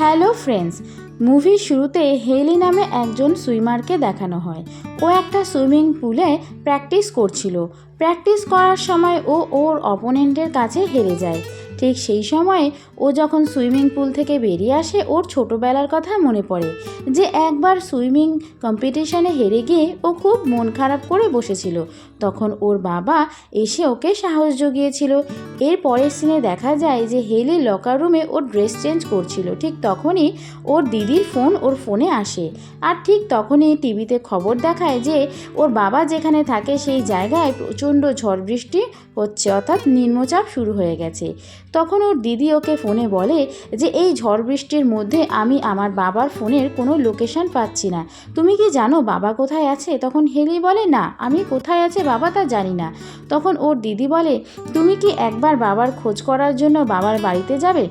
Hello friends, মুভির শুরুতে হেলি নামে একজন সুইমারকে দেখানো হয়। ও একটা সুইমিং পুলে প্র্যাকটিস করছিল। প্র্যাকটিস করার সময় ও ওর অপোনেন্টের কাছে হেরে যায়। ঠিক সেই সময়ে ও যখন সুইমিং পুল থেকে বেরিয়ে আসে, ওর ছোটোবেলার কথা মনে পড়ে যে একবার সুইমিং কম্পিটিশনে হেরে গিয়ে ও খুব মন খারাপ করে বসেছিল। তখন ওর বাবা এসে ওকে সাহস জুগিয়েছিল। এর পরের সিনে দেখা যায় যে হেলি লকার রুমে ওর ড্রেস চেঞ্জ করছিল। ঠিক তখনই ওর দিদির ফোন ওর ফোনে আসে। আর ঠিক তখনই টিভিতে খবর দেখায় যে ওর বাবা যেখানে থাকে সেই জায়গায় প্রচণ্ড ঝড় বৃষ্টি হচ্ছে, অর্থাৎ নিম্নচাপ শুরু হয়ে গেছে। তখন ওর দিদি ওকে ফোনে বলে যে, এই ঝড় বৃষ্টির মধ্যে আমি আমার বাবার ফোনের কোনো লোকেশন পাচ্ছি না। তুমি কি জানো বাবা কোথায় আছে? তখন হেলি বলে, না, আমি কোথায় আছে বাবা তা জানি না। তখন ওর দিদি বলে, তুমি কি একবার বাবার খোঁজ করার জন্য বাবার বাড়িতে যাবে?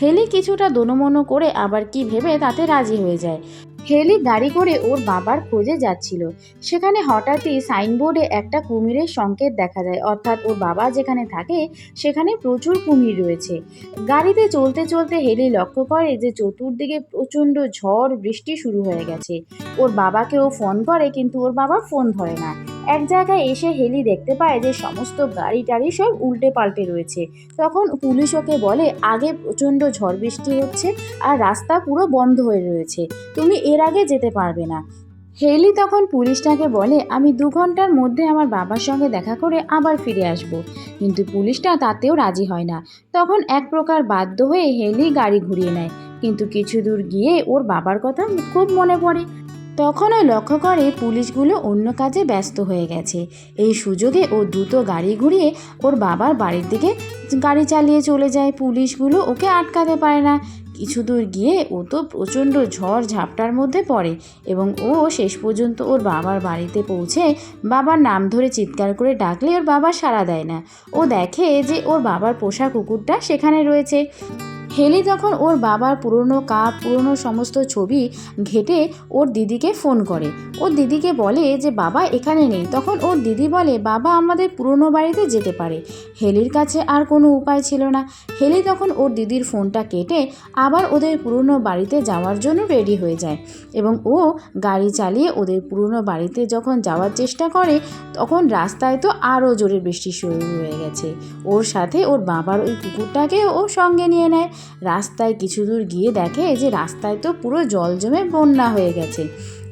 হেলি কিছুটা দোনমনো করে আবার কি ভেবে তাতে রাজি হয়ে যায়। হেলি গাড়ি করে ওর বাবার খোঁজে যাচ্ছিল। সেখানে হঠাৎই সাইনবোর্ডে একটা কুমিরের সংকেত দেখা যায়। অর্থাৎ ওর বাবা যেখানে থাকে, সেখানে প্রচুর কুমির রয়েছে। গাড়িতে চলতে চলতে হেলি লক্ষ্য করে যে চতুর্দিকে প্রচণ্ড ঝড়, বৃষ্টি শুরু হয়ে গেছে। ওর বাবাকেও ফোন করে, কিন্তু ওর বাবা ফোন ধরে না। এক জায়গায় এসে হেলি দেখতে পায় যে সমস্ত গাড়ি টাড়ি সব উল্টে পাল্টে রয়েছে। তখন পুলিশ ওকে বলে, আগে প্রচণ্ড ঝড় বৃষ্টি হচ্ছে আর রাস্তা পুরো বন্ধ হয়ে রয়েছে। তুমি এর আগে যেতে পারবে না। হেলি তখন পুলিশটাকে বলে, আমি দু ঘণ্টার মধ্যে আমার বাবার সঙ্গে দেখা করে আবার ফিরে আসব। কিন্তু পুলিশটা তাতেও রাজি হয় না। তখন এক প্রকার বাধ্য হয়ে হেলি গাড়ি ঘুরিয়ে নেয়। কিন্তু কিছু দূর গিয়ে ওর বাবার কথা খুব মনে পড়ে। তখন ও লক্ষ্য করে পুলিশগুলো অন্য কাজে ব্যস্ত হয়ে গেছে। এই সুযোগে ও দ্রুত গাড়ি ঘুরিয়ে ওর বাবার বাড়ির দিকে গাড়ি চালিয়ে চলে যায় পুলিশগুলো। ওকে আটকাতে পারে না। কিছু দূর গিয়ে ও তো প্রচণ্ড ঝড় ঝাপটার মধ্যে পড়ে এবং ও শেষ পর্যন্ত ওর বাবার বাড়িতে পৌঁছে বাবার নাম ধরে চিৎকার করে ডাকলে ওর বাবা সাড়া দেয় না। ও দেখে যে ওর বাবার পোষা কুকুরটা সেখানে রয়েছে। হেলি তখন ওর বাবার পুরনো কাপ, পুরনো সমস্ত ছবি ঘেটে ওর দিদিকে ফোন করে। ওর দিদিকে বলে যে, বাবা এখানে নেই। তখন ওর দিদি বলে, বাবা আমাদের পুরনো বাড়িতে যেতে পারে। হেলির কাছে আর কোনো উপায় ছিল না। হেলি তখন ওর দিদির ফোনটা কেটে আবার ওদের পুরনো বাড়িতে যাওয়ার জন্য রেডি হয়ে যায় এবং ও গাড়ি চালিয়ে ওদের পুরনো বাড়িতে যখন যাওয়ার চেষ্টা করে, তখন রাস্তায় তো আরও জোরে বৃষ্টি শুরু হয়ে গেছে। ওর সাথে ওর বাবার ওই কুকুরটাকে ও সঙ্গে নিয়ে নেয়। রাস্তায় কিছু দূর গিয়ে দেখে যে রাস্তায় তো পুরো জল জমে বন্যা হয়ে গেছে।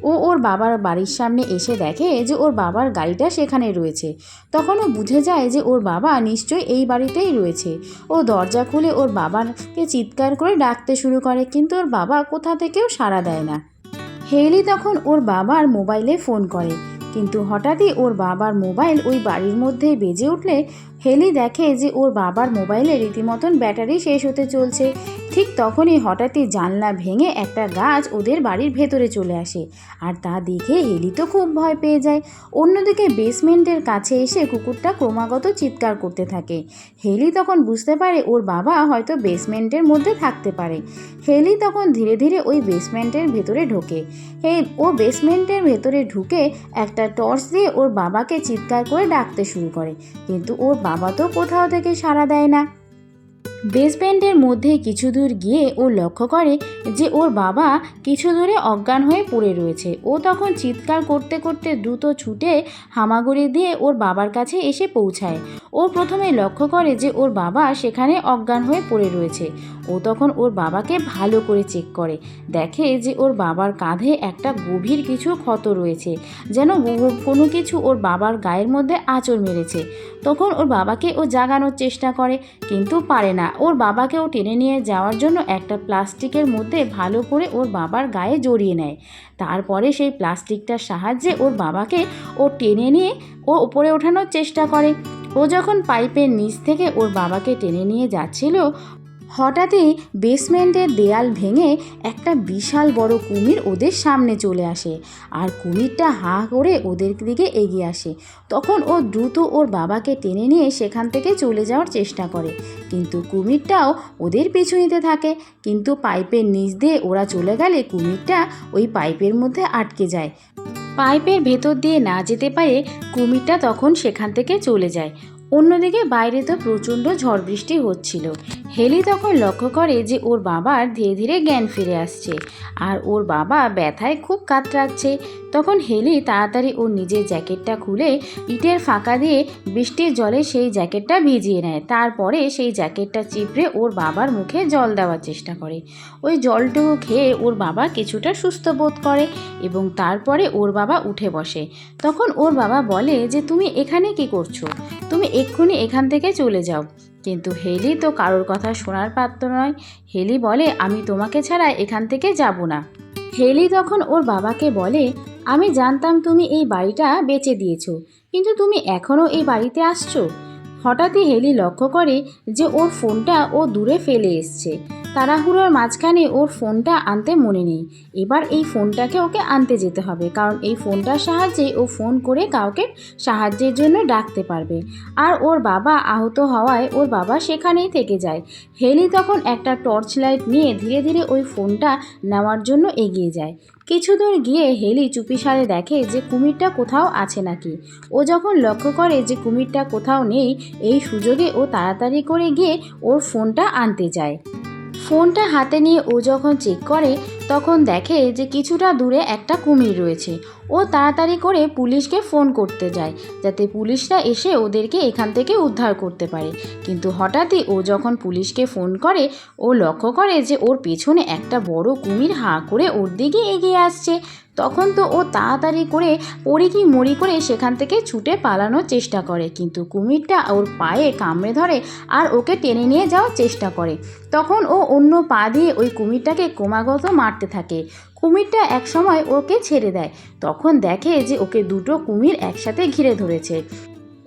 ও ওর বাবার বাড়ির সামনে এসে দেখে যে ওর বাবার গাড়িটা সেখানে রয়েছে। তখন ও বুঝে যায় যে ওর বাবা নিশ্চয়ই এই বাড়িতেই রয়েছে। ও দরজা খুলে ওর বাবাকে চিৎকার করে ডাকতে শুরু করে, কিন্তু ওর বাবা কোথা থেকেও সাড়া দেয় না। হেলি তখন ওর বাবার মোবাইলে ফোন করে, কিন্তু হঠাৎই ওর বাবার মোবাইল ওই বাড়ির মধ্যেই বেজে উঠলে হেলি দেখে যে ওর বাবার মোবাইলে রীতিমতন ব্যাটারি শেষ হতে চলছে। ঠিক তখনই হঠাৎই জানলা ভেঙে একটা গাছ ওদের বাড়ির ভেতরে চলে আসে। আর তা দেখে হেলি তো খুব ভয় পেয়ে যায়। অন্যদিকে বেসমেন্টের কাছে এসে কুকুরটা ক্রমাগত চিৎকার করতে থাকে। হেলি তখন বুঝতে পারে ওর বাবা হয়তো বেসমেন্টের মধ্যে থাকতে পারে। হেলি তখন ধীরে ধীরে ওই বেসমেন্টের ভেতরে ঢোকে। হে, ও বেসমেন্টের ভেতরে ঢুকে একটা টর্চ দিয়ে ওর বাবাকে চিৎকার করে ডাকতে শুরু করে। কিন্তু ওর বাবা তো কোথাও থেকে সাড়া দেয় না। বেসমেন্টের মধ্যে কিছু দূর গিয়ে ও লক্ষ্য করে যে ওর বাবা কিছু দূরে অজ্ঞান হয়ে পড়ে রয়েছে। ও তখন চিৎকার করতে করতে দ্রুত ছুটে হামাগুড়ি দিয়ে ওর বাবার কাছে এসে পৌঁছায়। ও প্রথমে লক্ষ্য করে যে ওর বাবা সেখানে অজ্ঞান হয়ে পড়ে রয়েছে। ও তখন ওর বাবাকে ভালো করে চেক করে। দেখে যে ওর বাবার কাঁধে একটা গভীর কিছু ক্ষত রয়েছে, যেন কোনো কিছু ওর বাবার গায়ের মধ্যে আঁচড় মেরেছে। তখন ওর বাবাকে ও জাগানোর চেষ্টা করে, কিন্তু পারে না। ওর বাবাকে ও টেনে নিয়ে যাওয়ার জন্য একটা প্লাস্টিকের মধ্যে ভালো করে ওর বাবার গায়ে জড়িয়ে নেয়। তারপরে সেই প্লাস্টিকটার সাহায্যে ওর বাবাকে ও টেনে নিয়ে ও উপরে ওঠানোর চেষ্টা করে। ও যখন পাইপের নিচ থেকে ওর বাবাকে টেনে নিয়ে যাচ্ছিল হঠাৎই বেসমেন্টের দেয়াল ভেঙে একটা বিশাল বড় কুমির ওদের সামনে চলে আসে। আর কুমিরটা হা করে ওদের দিকে এগিয়ে আসে। তখন ও দ্রুত ওর বাবাকে টেনে নিয়ে সেখান থেকে চলে যাওয়ার চেষ্টা করে। কিন্তু কুমিরটাও ওদের পিছু নিতে থাকে। কিন্তু পাইপের নিচ দিয়ে ওরা চলে গেলে কুমিরটা ওই পাইপের মধ্যে আটকে যায়। পাইপের ভেতর দিয়ে না যেতে পারে কুমিরটা তখন সেখান থেকে চলে যায়। অন্যদিকে বাইরে তো প্রচণ্ড ঝড় বৃষ্টি হচ্ছিল। হেলি তখন লক্ষ্য করে যে ওর বাবার ধীরে ধীরে জ্ঞান ফিরে আসছে আর ওর বাবা ব্যথায় খুব কাতরাচ্ছে। তখন হেলি তাড়াতাড়ি ওর নিজের জ্যাকেটটা খুলে ইটের ফাঁকা দিয়ে বৃষ্টির জলে সেই জ্যাকেটটা ভিজিয়ে নেয়। তারপরে সেই জ্যাকেটটা চিপড়ে ওর বাবার মুখে জল দেওয়ার চেষ্টা করে। ওই জলটুকু খেয়ে ওর বাবা কিছুটা সুস্থ বোধ করে এবং তারপরে ওর বাবা উঠে বসে। তখন ওর বাবা বলে যে, তুমি এখানে কি করছ? তুমি এক্ষুনি এখান থেকে চলে যাও। কিন্তু হেলি তো কারোর কথা শোনার পাত্র নয়। হেলি বলে, আমি তোমাকে ছাড়া এখান থেকে যাব না। হেলি তখন ওর বাবাকে বলে, আমি জানতাম তুমি এই বাড়িটা বেচে দিয়েছ, কিন্তু তুমি এখনও এই বাড়িতে আসছো? হঠাৎই হেলি লক্ষ্য করে যে ওর ফোনটা ও দূরে ফেলে এসছে। তাড়াহুড়োর মাঝখানে ওর ফোনটা আনতে মনে নেই। এবার এই ফোনটাকে ওকে আনতে যেতে হবে, কারণ এই ফোনটার সাহায্যে ও ফোন করে কাউকে সাহায্যের জন্য ডাকতে পারবে। আর ওর বাবা আহত হওয়ায় ওর বাবা সেখানেই থেকে যায়। হেলি তখন একটা টর্চ লাইট নিয়ে ধীরে ধীরে ওই ফোনটা নেওয়ার জন্য এগিয়ে যায়। কিছু দূর গিয়ে হেলি চুপি সারে দেখে যে কুমিরটা কোথাও আছে নাকি। ও যখন লক্ষ্য করে যে কুমিরটা কোথাও নেই, এই সুযোগে ও তাড়াতাড়ি করে গিয়ে ওর ফোনটা আনতে যায়। ফোনটা হাতে নিয়ে ও যখন চেক করে, তখন দেখে যে কিছুটা দূরে একটা কুমির রয়েছে। ও তাড়াতাড়ি করে পুলিশকে ফোন করতে যায়, যাতে পুলিশরা এসে ওদেরকে এখান থেকে উদ্ধার করতে পারে। কিন্তু হঠাৎই ও যখন পুলিশকে ফোন করে, ও লক্ষ্য করে যে ওর পেছনে একটা বড় কুমির হাঁ করে ওর দিকে এগিয়ে আসছে, তখন তো ও তাড়াতাড়ি করে পড়ি কি মরি করে সেখান থেকে ছুটে পালানোর চেষ্টা করে। কিন্তু কুমিরটা ওর পায়ে কামড়ে ধরে আর ওকে টেনে নিয়ে যাওয়ার চেষ্টা করে। তখন ও অন্য পা দিয়ে ওই কুমিরটাকে ক্রমাগত মারতে থাকে। কুমিরটা একসময় ওকে ছেড়ে দেয়। তখন দেখে যে ওকে দুটো কুমির একসাথে ঘিরে ধরেছে।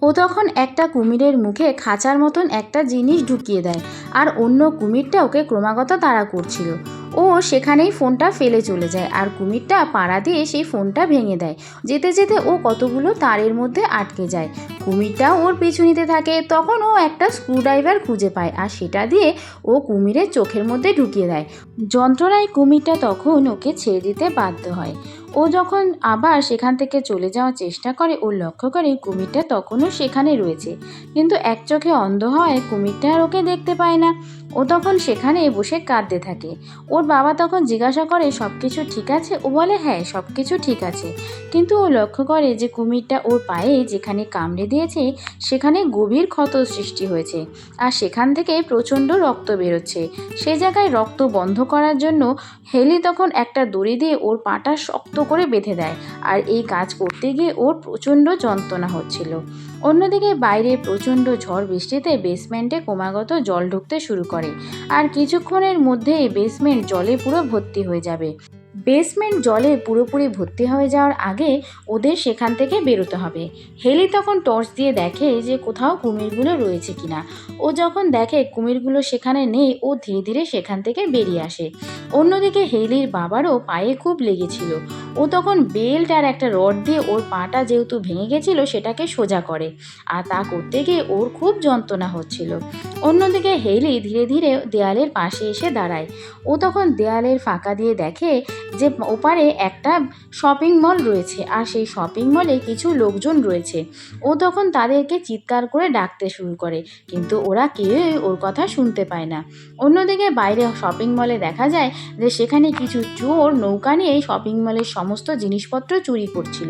ও তখন একটা কুমিরের মুখে খাঁচার মতন একটা জিনিস ঢুকিয়ে দেয় আর অন্য কুমিরটা ওকে ক্রমাগত তাড়া করছিল। ও সেখানেই ফোনটা ফেলে চলে যায় আর কুমিরটা পাড়া দিয়ে সেই ফোনটা ভেঙে দেয়। যেতে যেতে ও কতগুলো তারের মধ্যে আটকে যায়। কুমিরটা ওর পিছু নিতে থাকে, তখন ও একটা স্ক্রুড্রাইভার খুঁজে পায় আর সেটা দিয়ে ও কুমিরের চোখের মধ্যে ঢুকিয়ে দেয়। যন্ত্রণায় কুমিরটা তখন ওকে ছেড়ে দিতে বাধ্য হয়। ও যখন আবার সেখান থেকে চলে যাওয়ার চেষ্টা করে, ও লক্ষ্য করে কুমিরটা তখনও সেখানে রয়েছে। কিন্তু এক চোখে অন্ধ হয় কুমিরটা আর ওকে দেখতে পায় না। ও তখন সেখানে বসে কাঁদতে থাকে। ওর বাবা তখন জিজ্ঞাসা করে, সব কিছু ঠিক আছে? ও বলে হ্যাঁ সব কিছু ঠিক আছে। কিন্তু ও লক্ষ্য করে যে কুমিরটা ওর পায়ে যেখানে কামড়ে দিয়েছে, সেখানে গভীর ক্ষত সৃষ্টি হয়েছে। আর সেখান থেকে প্রচণ্ড রক্ত বেরোচ্ছে। সে জায়গায় রক্ত বন্ধ করার জন্য হেলি তখন একটা দড়ি দিয়ে ওর পাটা শক্ত করে বেঁধে দেয়। আর এই কাজ করতে গিয়ে ওর প্রচণ্ড যন্ত্রণা হচ্ছিল। অন্যদিকে বাইরে প্রচণ্ড ঝড় বৃষ্টিতে বেসমেন্টে ক্রমাগত জল ঢুকতে শুরু করে। আর কিছুক্ষণের মধ্যেই বেসমেন্ট জলে পুরো ভর্তি হয়ে যাবে। বেসমেন্ট জলে পুরোপুরি ভর্তি হয়ে যাওয়ার আগে ওদের সেখান থেকে বেরোতে হবে। হেলি তখন টর্চ দিয়ে দেখে যে কোথাও কুমিরগুলো রয়েছে কিনা। ও যখন দেখে কুমিরগুলো সেখানে নেই, ও ধীরে ধীরে সেখান থেকে বেরিয়ে আসে। অন্যদিকে হেলির বাবারও পায়ে খুব লেগেছিল। ও তখন বেল্ট আর একটা রড দিয়ে ওর পাটা যেহেতু ভেঙে গেছিল, সেটাকে সোজা করে। আর তা করতে গিয়ে ওর খুব যন্ত্রণা হচ্ছিল। অন্যদিকে হেলি ধীরে ধীরে দেয়ালের পাশে এসে দাঁড়ায়। ও তখন দেয়ালের ফাঁকা দিয়ে দেখে যে ওপারে একটা শপিং মল রয়েছে আর সেই শপিং মলে কিছু লোকজন রয়েছে। ও তখন তাদেরকে চিৎকার করে ডাকতে শুরু করে, কিন্তু ওরা কেউই ওর কথা শুনতে পায় না। অন্যদিকে বাইরে শপিং মলে দেখা যায় যে সেখানে কিছু চোর নৌকা নিয়ে শপিং মলের সমস্ত জিনিসপত্র চুরি করছিল।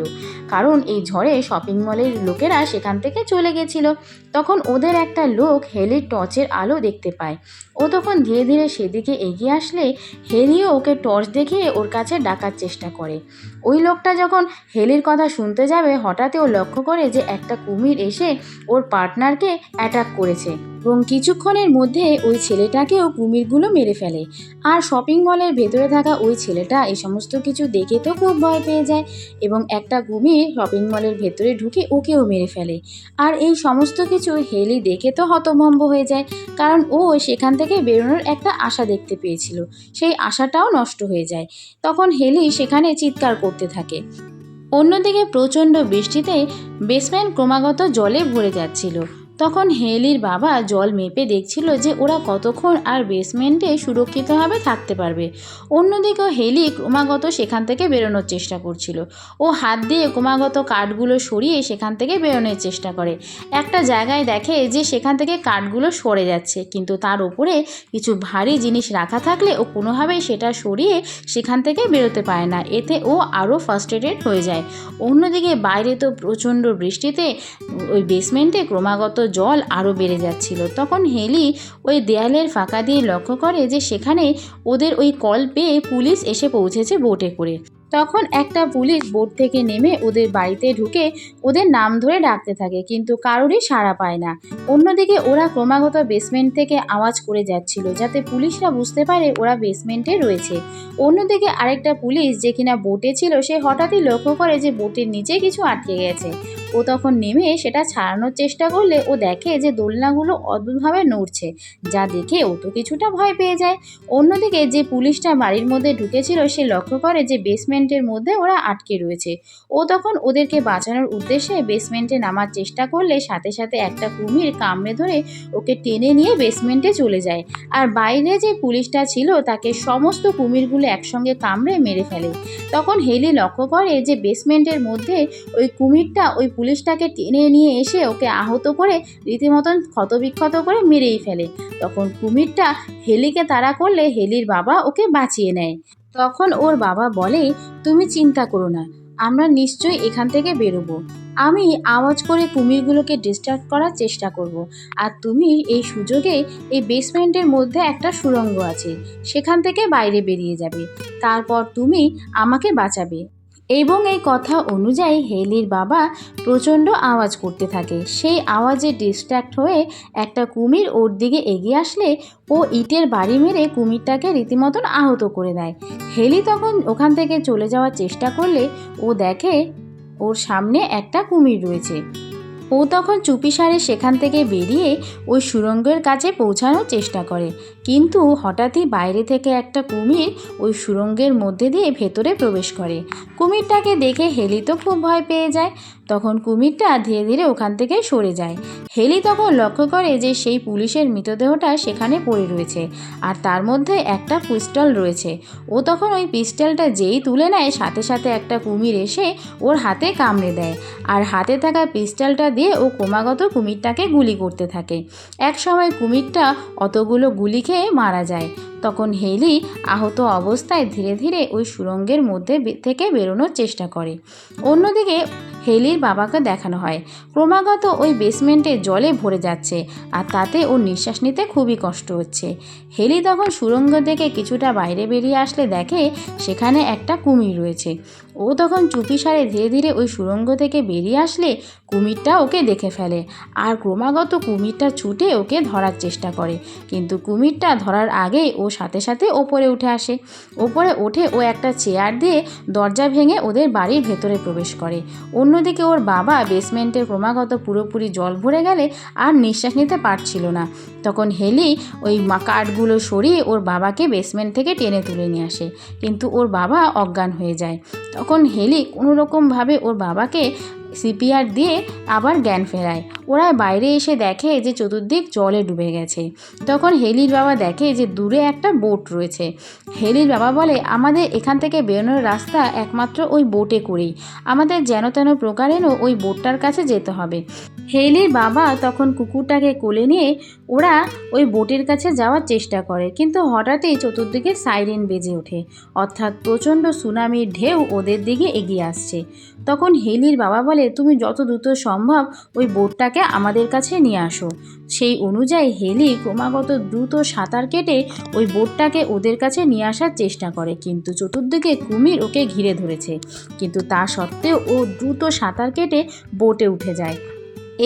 কারণ এই ঝড়ে শপিং মলের লোকেরা সেখান থেকে চলে গেছিল। তখন ওদের একটা লোক হেলির টর্চের আলো দেখতে পায়। ও তখন ধীরে ধীরে সেদিকে এগিয়ে আসলে হেলিও ওকে টর্চ দেখিয়ে ওর কাছে ডাকার চেষ্টা করে। ওই লোকটা যখন হেলির কথা শুনতে যাবে, হঠাৎই ও লক্ষ্য করে যে একটা কুমির এসে ওর পার্টনারকে অ্যাটাক করেছে। এবং কিছুক্ষণের মধ্যে ওই ছেলেটাকেও কুমিরগুলো মেরে ফেলে। আর শপিং মলের ভেতরে থাকা ওই ছেলেটা এই সমস্ত কিছু দেখে তো খুব ভয় পেয়ে যায় এবং একটা কুমির শপিং মলের ভেতরে ঢুকে ওকেও মেরে ফেলে। আর এই সমস্ত কিছু হেলি দেখে তো হতভম্ব হয়ে যায়, কারণ ও সেখান থেকে বেরোনোর একটা আশা দেখতে পেয়েছিল। সেই আশাটাও নষ্ট হয়ে যায়। তখন হেলি সেখানে চিৎকার করতে থাকে। অন্যদিকে প্রচণ্ড বৃষ্টিতে বেসমেন্ট ক্রমাগত জলে ভরে যাচ্ছিল। তখন হেলির বাবা জল মেপে দেখছিল যে ওরা কতক্ষণ আর বেসমেন্টে সুরক্ষিতভাবে থাকতে পারবে। অন্যদিকে হেলি ক্রমাগত সেখান থেকে বেরোনোর চেষ্টা করছিল। ও হাত দিয়ে ক্রমাগত কাঠগুলো সরিয়ে সেখান থেকে বেরোনোর চেষ্টা করে। একটা জায়গায় দেখে যে সেখান থেকে কাঠগুলো সরে যাচ্ছে, কিন্তু তার উপরে কিছু ভারী জিনিস রাখা থাকলে ও কোনোভাবেই সেটা সরিয়ে সেখান থেকে বেরোতে পারে না। এতে ও আরও ফার্স্ট্রেটেড হয়ে যায়। অন্যদিকে বাইরে তো প্রচণ্ড বৃষ্টিতে ওই বেসমেন্টে ক্রমাগত জল আরও বেড়ে যাচ্ছিল। তখন হেলি ওই দেয়ালের ফাঁকা দিয়ে লক্ষ্য করে যে সেখানে ওদের ওই কল পেয়ে পুলিশ এসে পৌঁছেছে বোটে করে। তখন একটা পুলিশ বোট থেকে নেমে ওদের বাড়িতে ঢুকে ওদের নাম ধরে ডাকতে থাকে, কিন্তু কারোরই সাড়া পায় না। অন্যদিকে ওরা ক্রমাগত বেসমেন্ট থেকে আওয়াজ করে যাচ্ছিল, যাতে পুলিশরা বুঝতে পারে ওরা বেসমেন্টে রয়েছে। অন্যদিকে আরেকটা পুলিশ যে কিনা বোটে ছিল, সে হঠাৎই লক্ষ্য করে যে বোটের নিচে কিছু আটকে গেছে। ও তখন নেমে সেটা ছাড়ানোর চেষ্টা করলে ও দেখে যে দোলনাগুলো অদ্ভুতভাবে নড়ছে, যা দেখে ও তো কিছুটা ভয় পেয়ে যায়। অন্যদিকে যে পুলিশটা বাড়ির মধ্যে ঢুকেছিল সে লক্ষ্য করে যে বেসমেন্টের মধ্যে ওরা আটকে রয়েছে। ও তখন ওদেরকে বাঁচানোর উদ্দেশ্যে বেসমেন্টে নামার চেষ্টা করলে সাথে সাথে একটা কুমির কামড়ে ধরে ওকে টেনে নিয়ে বেসমেন্টে চলে যায়। আর বাইরে যে পুলিশটা ছিল তাকে সমস্ত কুমিরগুলো একসঙ্গে কামড়ে মেরে ফেলে। তখন হেলি লক্ষ্য করে যে বেসমেন্টের মধ্যে ওই কুমিরটা ওই পুলিশটাকে টেনে নিয়ে এসে ওকে আহত করে রীতিমতন ক্ষতবিক্ষত করে মেরেই ফেলে। তখন কুমিরটা হেলিকে তাড়া করলে হেলির বাবা ওকে বাঁচিয়ে নেয়। তখন ওর বাবা বলে, তুমি চিন্তা করো না, আমরা নিশ্চয়ই এখান থেকে বেরোবো। আমি আওয়াজ করে কুমিরগুলোকে ডিস্টার্ব করার চেষ্টা করব। আর তুমি এই সুযোগে এই বেসমেন্টের মধ্যে একটা সুড়ঙ্গ আছে, সেখান থেকে বাইরে বেরিয়ে যাবে। তারপর তুমি আমাকে বাঁচাবে। এবং এই কথা অনুযায়ী হেলির বাবা প্রচণ্ড আওয়াজ করতে থাকে। সেই আওয়াজে ডিস্ট্র্যাক্ট হয়ে একটা কুমির ওর দিকে এগিয়ে আসলে ও ইটের বাড়ি মেরে কুমিরটাকে রীতিমতন আহত করে দেয়। হেলি তখন ওখান থেকে চলে যাওয়ার চেষ্টা করলে ও দেখে ওর সামনে একটা কুমির রয়েছে। ও তখন চুপিসারে সেখান থেকে বেরিয়ে ওই সুরঙ্গের কাছে পৌঁছানোর চেষ্টা করে। কিন্তু হঠাৎই বাইরে থেকে একটা কুমির ওই সুরঙ্গের মধ্যে দিয়ে ভেতরে প্রবেশ করে। কুমিরটাকে দেখে হেলি তো খুব ভয় পেয়ে যায়। তখন কুমিরটা ধীরে ধীরে ওখান থেকে সরে যায়। হেলি তখন লক্ষ্য করে যে সেই পুলিশের মৃতদেহটা সেখানে পড়ে রয়েছে আর তার মধ্যে একটা পিস্টল রয়েছে। ও তখন ওই পিস্টলটা যেই তুলে নেয়, সাথে সাথে একটা কুমির এসে ওর হাতে কামড়ে দেয় আর হাতে থাকা পিস্টলটা দিয়ে ও ক্রমাগত কুমিরটাকে গুলি করতে থাকে। এক সময় কুমিরটা অতগুলো গুলি খেয়ে মারা যায়। তখন হেলি আহত অবস্থায় ধীরে ধীরে ওই সুরঙ্গের মধ্যে থেকে বেরোনোর চেষ্টা করে। অন্যদিকে হেলির বাবাকে দেখানো হয়। ক্রমাগত ওই বেসমেন্টে জলে ভরে যাচ্ছে আর তাতে ওর নিঃশ্বাস নিতে খুবই কষ্ট হচ্ছে। হেলি তখন সুরঙ্গ থেকে কিছুটা বাইরে বেরিয়ে আসলে দেখে সেখানে একটা কুমির রয়েছে। ও তখন চুপি সারে ধীরে ধীরে ওই সুরঙ্গ থেকে বেরিয়ে আসলে কুমিরটা ওকে দেখে ফেলে। আর ক্রমাগত কুমিরটা ছুটে ওকে ধরার চেষ্টা করে। কিন্তু কুমিরটা ধরার আগেই ও সাথে সাথে ওপরে উঠে আসে। ওপরে উঠে ও একটা চেয়ার দিয়ে দরজা ভেঙে ওদের বাড়ির ভেতরে প্রবেশ করে। অন্যদিকে ওর বাবা বেসমেন্টে ক্রমাগত পুরোপুরি জল ভরে গেলে আর নিঃশ্বাস নিতে পারছিল না। তখন হেলি ওই কাঠগুলো সরিয়ে ওর বাবাকে বেসমেন্ট থেকে টেনে তুলে নিয়ে আসে। কিন্তু ওর বাবা অজ্ঞান হয়ে যায়। তখন হেলি কোনোরকমভাবে ওর বাবাকে সিপিআর দিয়ে আবার জ্ঞান ফেরায়। ওরা বাইরে এসে দেখে যে চতুর্দিক জলে ডুবে গেছে। তখন হেলির বাবা দেখে যে দূরে একটা বোট রয়েছে। হেলির বাবা বলে, আমাদের এখান থেকে বেরোনোর রাস্তা একমাত্র ওই বোটে করেই। আমাদের যেন তেন প্রকারেণও ওই বোটটার কাছে যেতে হবে। হেলির বাবা তখন কুকুরটাকে কোলে নিয়ে ওরা ওই বোটের কাছে যাওয়ার চেষ্টা করে, কিন্তু হঠাৎই চতুর্দিকে সাইরেন বেজে ওঠে। অর্থাৎ প্রচণ্ড সুনামির ঢেউ ওদের দিকে এগিয়ে আসছে। তখন হেলির বাবা বলে, তুমি যত দ্রুত সম্ভব ওই বোটটাকে আমাদের কাছে নিয়ে আসো। সেই অনুযায়ী হেলি ক্রমাগত দ্রুত সাঁতার কেটে ওই বোটটাকে ওদের কাছে নিয়ে আসার চেষ্টা করে। কিন্তু চতুর্দিকে কুমির ওকে ঘিরে ধরেছে। কিন্তু তা সত্ত্বেও ও দ্রুত সাঁতার কেটে বোটে উঠে যায়।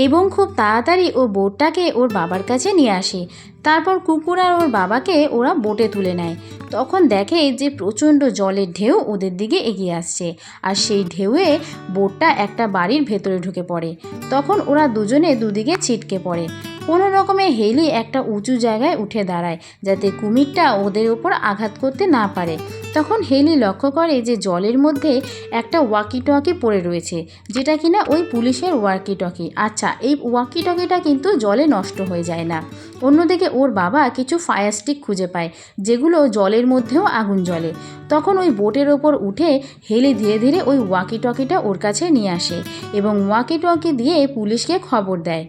এবং খুব তাড়াতাড়ি ও বোটটাকে ওর বাবার কাছে নিয়ে আসে। তারপর কুকুর আর ওর বাবাকে ওরা বোটে তুলে নেয়। তখন দেখে যে প্রচণ্ড জলের ঢেউ ওদের দিকে এগিয়ে আসছে। আর সেই ঢেউয়ে বোটটা একটা বাড়ির ভেতরে ঢুকে পড়ে। তখন ওরা দুজনে দুদিকে ছিটকে পড়ে। কোনো রকমে হেলি একটা উঁচু জায়গায় উঠে দাঁড়ায়, যাতে কুমিরটা ওদের ওপর আঘাত করতে না পারে। তখন হেলি লক্ষ্য করে যে জলের মধ্যে একটা ওয়াকি টকি পড়ে রয়েছে, যেটা কিনা ওই পুলিশের ওয়াকি টকি আচ্ছা এই ওয়াকি টকিটা কিন্তু জলে নষ্ট হয়ে যায় না। অন্যদিকে ওর বাবা কিছু ফায়ার স্টিক খুঁজে পায়, যেগুলো জলের মধ্যেও আগুন জ্বলে। তখন ওই বোটের ওপর উঠে হেলি ধীরে ধীরে ওই ওয়াকি টকিটা ওর কাছে নিয়ে আসে এবং ওয়াকি টকি দিয়ে পুলিশকে খবর দেয়।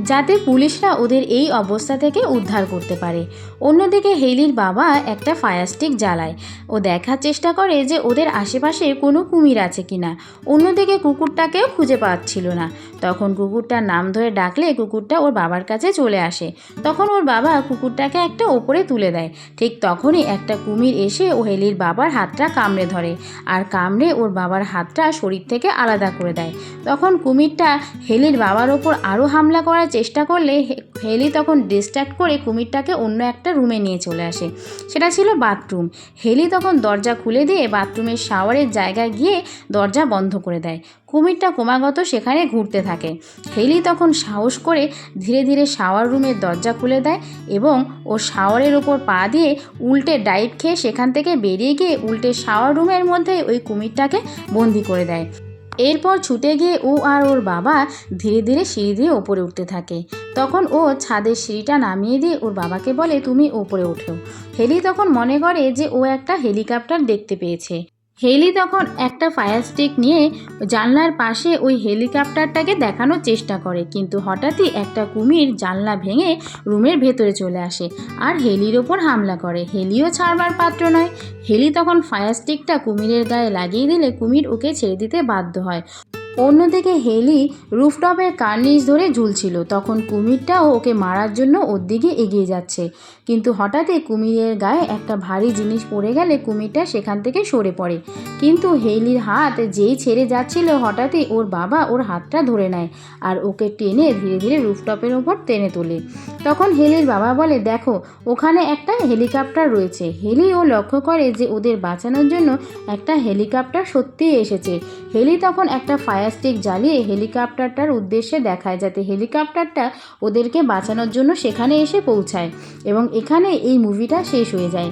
যাতে পুলিশরা ওদের এই অবস্থা থেকে উদ্ধার করতে পারে। অন্যদিকে হেলির বাবা একটা ফায়ার স্টিক জ্বালায়। ও দেখার চেষ্টা করে যে ওদের আশেপাশে কোনো কুমির আছে কিনা। অন্যদিকে কুকুরটাকেও খুঁজে পাচ্ছিল না। তখন কুকুরটার নাম ধরে ডাকলে কুকুরটা ওর বাবার কাছে চলে আসে। তখন ওর বাবা কুকুরটাকে একটা ওপরে তুলে দেয়। ঠিক তখনই একটা কুমির এসে ও হেলির বাবার হাতটা কামড়ে ধরে। আর কামড়ে ওর বাবার হাতটা শরীর থেকে আলাদা করে দেয়। তখন কুমিরটা হেলির বাবার ওপর আরও হামলা করার চেষ্টা করলে হেলি তখন ডিস্ট্র্যাক্ট করে কুমিরটাকে অন্য একটা রুমে নিয়ে চলে আসে। সেটা ছিল বাথরুম হেলি তখন দরজা খুলে দিয়ে বাথরুমের শাওয়ারের জায়গায় গিয়ে দরজা বন্ধ করে দেয়। কুমিরটা ক্রমাগত সেখানে ঘুরতে থাকে। হেলি তখন সাহস করে ধীরে ধীরে শাওয়ার রুমের দরজা খুলে দেয় এবং ও শাওয়ারের ওপর পা দিয়ে উল্টে ডাইভ খেয়ে সেখান থেকে বেরিয়ে গিয়ে উল্টে শাওয়ার রুমের মধ্যে ওই কুমিরটাকে বন্দি করে দেয়। এরপর ছুটে গিয়ে ও আর ওর বাবা ধীরে ধীরে সিঁড়ি দিয়ে ওপরে উঠতে থাকে। তখন ও ছাদের সিঁড়িটা নামিয়ে দিয়ে ওর বাবাকে বলে, তুমি ওপরে ওঠো। হেলি তখন মনে করে যে ও একটা হেলিকপ্টার দেখতে পেয়েছে। হেলি তখন একটা ফায়ার স্টিক নিয়ে জানলার পাশে ওই হেলিকপ্টারটাকে দেখানোর চেষ্টা করে, কিন্তু হঠাৎই একটা কুমির জানলা ভেঙে রুমের ভেতরে চলে আসে আর হেলির ওপর হামলা করে। হেলিও ছাড়বার পাত্র নয়। হেলি তখন ফায়ার স্টিকটা কুমিরের গায়ে লাগিয়ে দিলে কুমির ওকে ছেড়ে দিতে বাধ্য হয়। অন্যদিকে হেলি রুফটপের কার্নিশ ধরে ঝুলছিল। তখন কুমিরটাও ওকে মারার জন্য ওর দিকে এগিয়ে যাচ্ছে। কিন্তু হঠাৎই কুমিরের গায়ে একটা ভারী জিনিস পড়ে গেলে কুমিরটা সেখান থেকে সরে পড়ে। কিন্তু হেলির হাত যেই ছেড়ে যাচ্ছিল, হঠাৎই ওর বাবা ওর হাতটা ধরে নেয় আর ওকে টেনে ধীরে ধীরে রুফটপের ওপর টেনে তোলে। তখন হেলির বাবা বলে, দেখো, ওখানে একটা হেলিকপ্টার রয়েছে। হেলি ও লক্ষ্য করে যে ওদের বাঁচানোর জন্য একটা হেলিকপ্টার সত্যিই এসেছে। হেলি তখন একটা ফায়ার স্টিক জ্বালিয়ে হেলিকপ্টারটার উদ্দেশ্যে দেখায় যাতে হেলিকপ্টারটা ওদেরকে বাঁচানোর জন্য সেখানে এসে পৌঁছায় এবং এখানে এই মুভিটা শেষ হয়ে যায়।